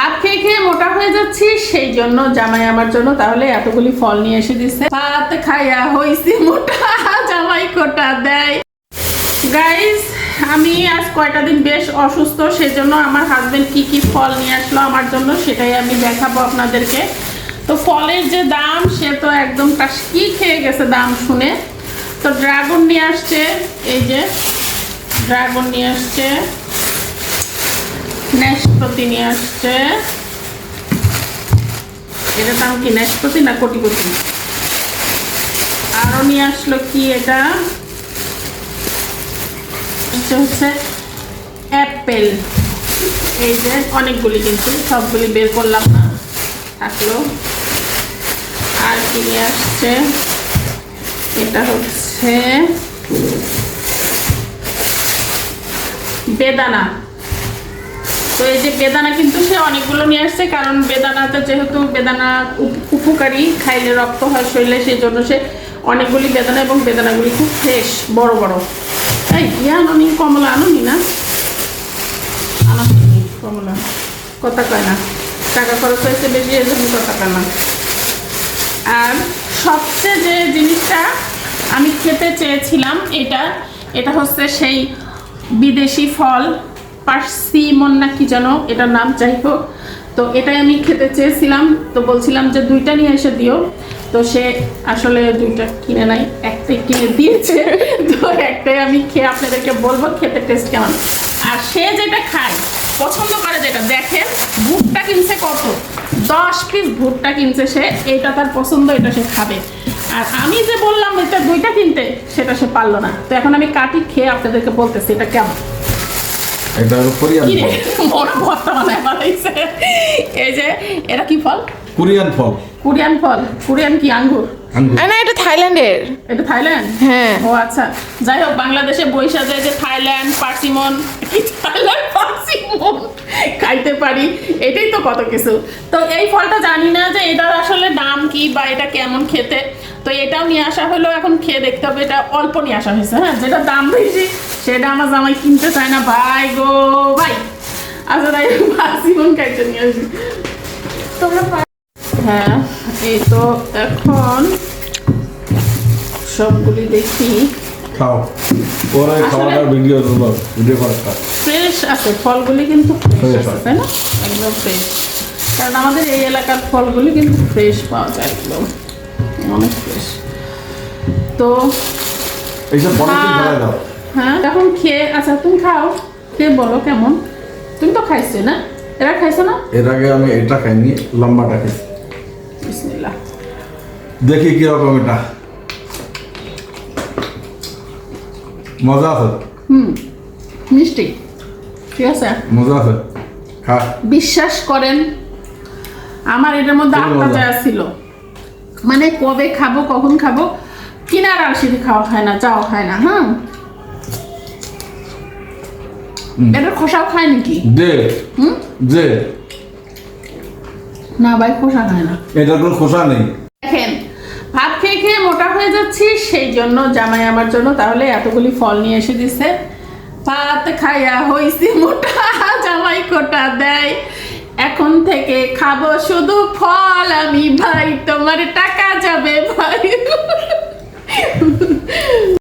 ভাত খেয়ে খেয়ে মোটা হয়ে যাচ্ছি, সেই জন্য জামাই আমার জন্য তাহলে এতগুলি ফল নিয়ে এসে দিচ্ছে ভাত খাইয়া হইছি মোটা, জামাই কোটা দেয়। গাইস আমি আজ কয়টা দিন বেশ অসুস্থ, সেজন্য আমার হাজবেন্ড কি কি ফল নিয়ে আসলো আমার জন্য সেটাই আমি দেখাবো আপনাদেরকে। তো ফলের যে দাম, সে তো একদম কি খেয়ে গেছে দাম শুনে। তো ড্রাগন নিয়ে আসছে, এই যে ড্রাগন নিয়ে আসছে। নেশপতি নিয়ে আসছে। এটার দাম কি নেশপতি না কোটিপতি? আরও নিয়ে আসলো কি এটা হচ্ছে অ্যাপেল। এই যে অনেকগুলি কিন্তু, সবগুলি বের করলাম না, থাকল। আর কি নিয়ে আসছে? এটা হচ্ছে বেদানা। তো এই যে বেদানা কিন্তু সে অনেকগুলো নিয়ে আসছে, কারণ বেদানাতে যেহেতু বেদানা উপ- উপকারী, খাইলে রক্ত হয় শরীরে সেই জন্য সে অনেকগুলি বেদানা এবং বেদানাগুলি খুব ফ্রেশ বড় বড়। এই, ইয়া আনি কমলা আনুনি না? আনা হয়নি কমলা। কথা কয় না। টাকা খরচ হয়েছে বেশি এর জন্য কথা কয় না। আর সবচেয়ে যে জিনিসটা আমি খেতে চেয়েছিলাম, এটা এটা হচ্ছে সেই বিদেশি ফল। পার্সিমন না কি যেন, এটার নাম যাই হোক। তো এটাই আমি খেতে চেয়েছিলাম। তো বলছিলাম যে দুইটা নিয়ে এসে দিও। তো সে আসলে দুইটা কিনে নাই, একটাই কিনে দিয়েছে। তো একটাই আমি খেয়ে আপনাদেরকে বলব, খেতে টেস্ট কেমন। আর সে যেটা খায়, পছন্দ করে যেটা, দেখেন ভুট্টা কিনছে কত। দশ পিস ভুট্টা কিনছে সে, এটা তার পছন্দ, এটা সে খাবে। আর আমি যে বললাম এটা দুইটা কিনতে, সেটা সে পারল না। তো এখন আমি কাটি খেয়ে আপনাদেরকে বলতেছি, এটা কেমন। এটার উপরই কি রে ফল। বানায় বানাইছে এই যে এটা কি ফল? কোরিয়ান ফল। কোরিয়ান ফল। কোরিয়ান কি? আঙ্গুর। আঙ্গুর। না এটা থাইল্যান্ডের। এটা থাইল্যান্ড? হ্যাঁ। ও আচ্ছা। যাই হোক বাংলাদেশে বৈশা যায় যে থাইল্যান্ড পার্সিমন। Thailand persimmon? খাইতে পারি। এটাই তো কত কিছু। তো এই ফলটা জানি না যে এটার আসলে দাম কি বা এটা কেমন খেতে। তো এটাও নিয়ে আসা হলো এখন খেয়ে দেখতে হবে এটা অল্প নিয়ে আসা হয়েছে হ্যাঁ? যেটা দাম বেশি সেটা আমার জামাই কিনতে চায় না। ভাই গো ভাই। আচ্ছা তাই পার্সিমন খাইতে নিয়ে আসি তোমরা হ্যাঁ এই তো এখন সবগুলি দেখি। খাও। পরে খাওয়া ভিডিও দেবো ভিডিও করে ফ্রেশ আছে ফলগুলি কিন্তু ফ্রেশ আছে আছে। তাই না? একদম ফ্রেশ। কারণ আমাদের এই এলাকার ফলগুলি কিন্তু ফ্রেশ পাওয়া যায় একদম। অনেক ফ্রেশ তো হ্যাঁ। এখন খেয়ে আচ্ছা তুমি খাও। খেয়ে বলো কেমন? তুমি তো খাইছো না? এরা খাইছো না? এর আগে আমি এটা খাইনি লম্বাটা খাইছি বিসমিল্লাহ। দেখি কীরকম এটা। মজা আছে? হুম মিষ্টি। ঠিক আছে? মজা আছে? খা। বিশ্বাস করেন আমার এটার মধ্যে আটটা ছিল। মানে কবে খাব কখন খাব কিনার আর খাওয়া হয় না যাওয়া হয় না হ্যাঁ। এটার খোসাও খায় নাকি? দে। হুম? দে। না ভাই খোসা খায় না। এটার কোনো খোসা নেই। দেখেন ভাত খেয়ে খেয়ে মোটা হয়ে যাচ্ছি সেই জন্য জামাই আমার জন্য তাহলে এতগুলি ফল নিয়ে এসে দিছে। ভাত খাইয়া হইছি মোটা জামাই কোটা দেয়। এখন থেকে খাব শুধু ফল আমি ভাই তোমার টাকা যাবে ভাই।